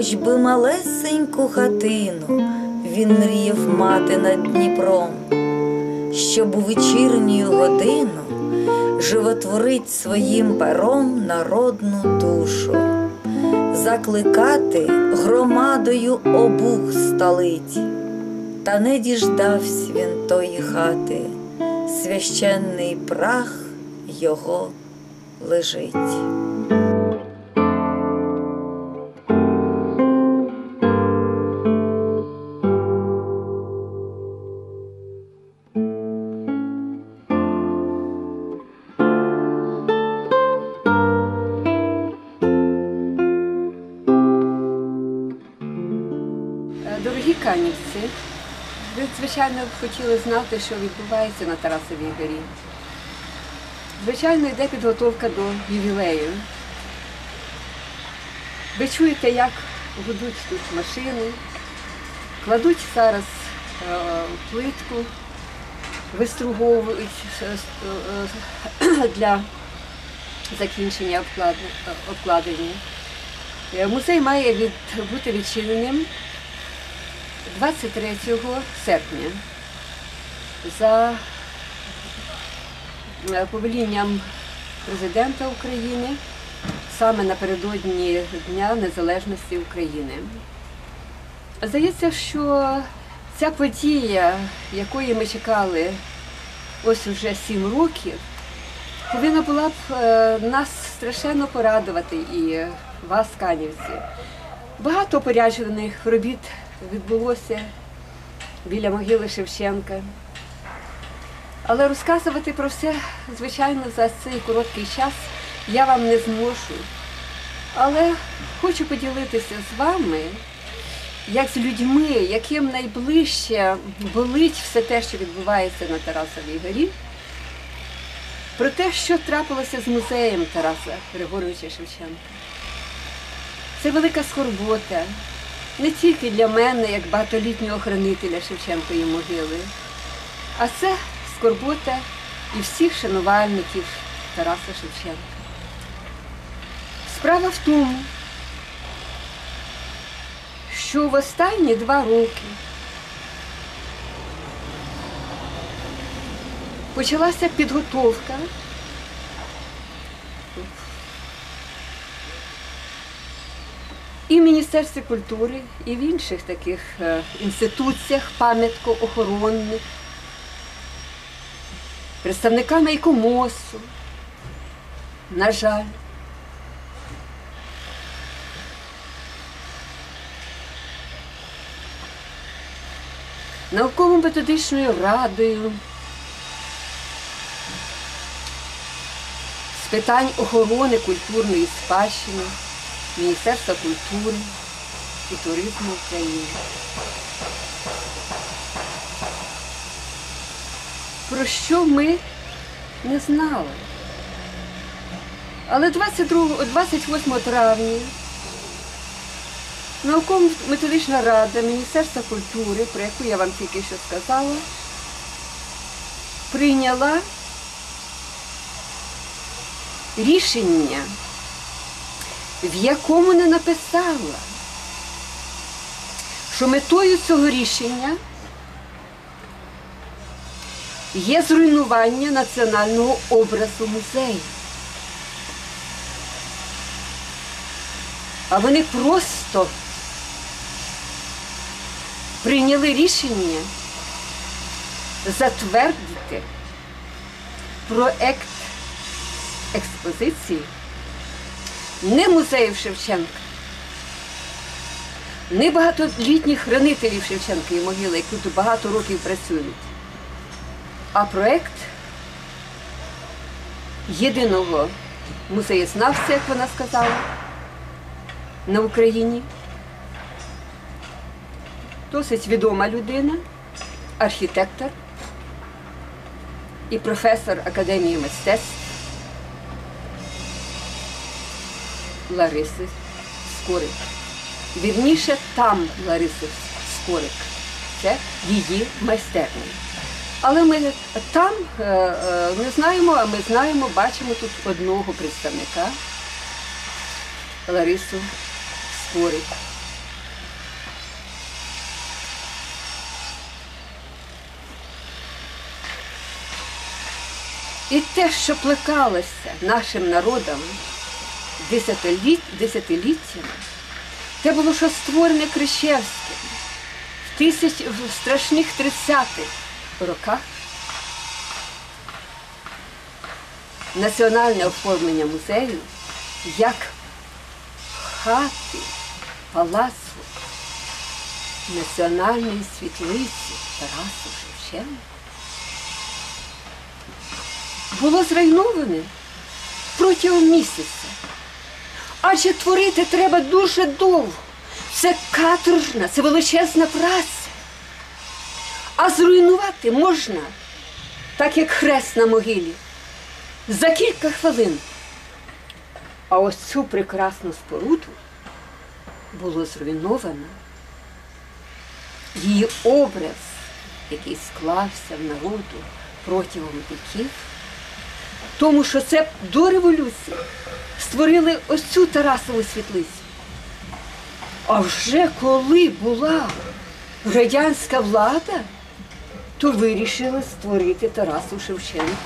Хоч би малесеньку хатину він мріяв мати над Дніпром, щоб у вечірню годину животворить своїм пером народну душу, закликати громадою обух столиць. Та не діждавсь він тої хати, священний прах його лежить. Канівці, ви, звичайно, хотіли знати, що відбувається на Тарасовій горі. Звичайно, йде підготовка до ювілею. Ви чуєте, як гудуть тут машини, кладуть зараз е, плитку, виструговують е, е, для закінчення обклад- обкладення. Музей має бути відчиненим 23 серпня за е, повелінням президента України саме напередодні Дня Незалежності України. Здається, що ця подія, якої ми чекали ось уже сім років, повинна була б е, нас страшенно порадувати і вас, канівці. Багато опоряджених робіт відбулося біля могили Шевченка. Але розказувати про все, звичайно, за цей короткий час я вам не зможу. Але хочу поділитися з вами, як з людьми, яким найближче болить все те, що відбувається на Тарасовій горі, про те, що трапилося з музеєм Тараса Григоровича Шевченка. Це велика скорбота не тільки для мене, як багатолітнього хранителя Шевченкової могили, а це скорбота і всіх шанувальників Тараса Шевченка. Справа в тому, що в останні два роки почалася підготовка і в Міністерстві культури, і в інших таких е, інституціях пам'яткоохоронних, представниками ІКОМОСу. На жаль, науково-методичною радою з питань охорони культурної спадщини Міністерства культури і туризму України. Про що ми не знали. Але 22, 28 травня науково-методична рада Міністерства культури, про яку я вам тільки що сказала, прийняла рішення, в якому не написала, що метою цього рішення є зруйнування національного образу музею. А вони просто прийняли рішення затвердити проект експозиції не музеїв Шевченка, не багатолітніх хранителів Шевченкової могили, які тут багато років працюють, а проект єдиного музеєзнавця, як вона сказала, на Україні. Досить відома людина, архітектор і професор Академії мистецтв Лариси Скорик. Вірніше там Лариси Скорик. Це її майстерня. Але ми там е, не знаємо, а ми знаємо, бачимо тут одного представника Ларису Скорик. І те, що плекалося нашим народом десятиліттями, те було, що створене Крещевським в, тисяч, в страшних 30-х роках. Національне оформлення музею як хати палацу національної світлиці Тарасу Шевченка було зруйноване протягом місяця. Адже творити треба дуже довго. Це каторжна, це величезна праця. А зруйнувати можна, так як хрест на могилі, за кілька хвилин. А ось цю прекрасну споруду було зруйновано. Її образ, який склався в народу протягом віків, тому що це до революції створили ось цю Тарасову світлицю. А вже коли була радянська влада, то вирішили створити Тарасу Шевченку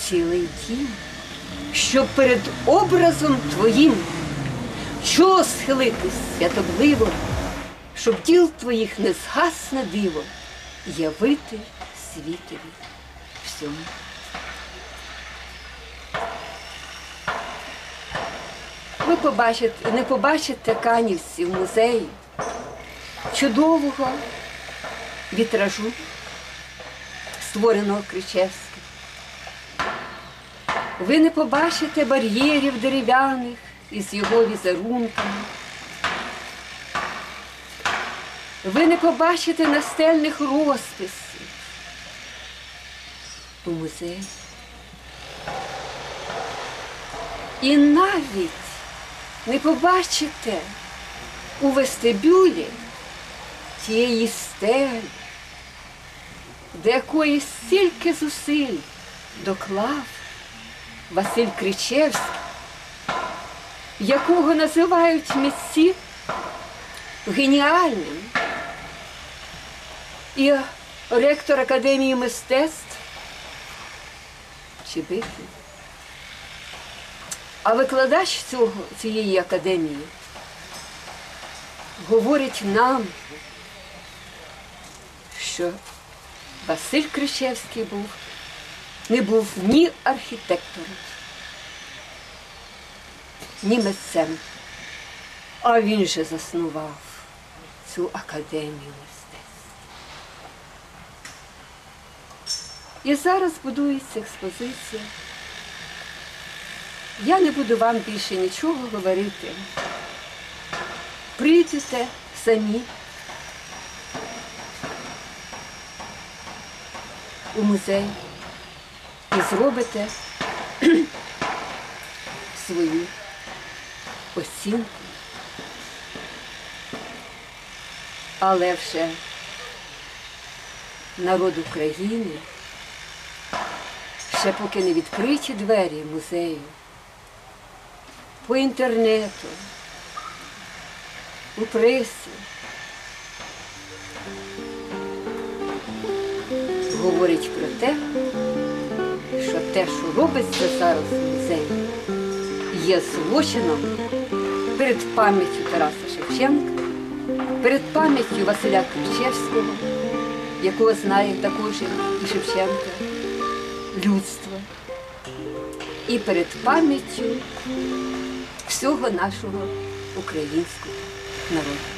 цілий дім, щоб перед образом твоїм чого схилитись святобливо, щоб діл твоїх не згасне диво, явити світові всьому. Ви побачите, не побачите канівці в музеї чудового вітражу, створеного Кричевським. Ви не побачите бар'єрів дерев'яних із його візерунками. Ви не побачите настельних розписів у музеї. І навіть не побачите у вестибюлі тієї стелі, де якої стільки зусиль доклав Василь Кричевський, якого називають митці геніальним. І ректор Академії мистецтв Чебиків. А викладач цього, цієї академії говорить нам, що Василь Кричевський був, не був ні архітектором, ні митцем, а він же заснував цю академію мистецтв. І зараз будується експозиція. Я не буду вам більше нічого говорити. Прийдете самі у музей і зробите свою оцінку. Але вже народ України ще поки не відкриті двері музею по інтернету, у пресі. Говорить про те, що те, що робиться зараз в музеї, є злочином перед пам'яттю Тараса Шевченка, перед пам'яттю Василя Ключевського, якого знає також і Шевченка, людство, і перед пам'яттю всього нашого українського народу.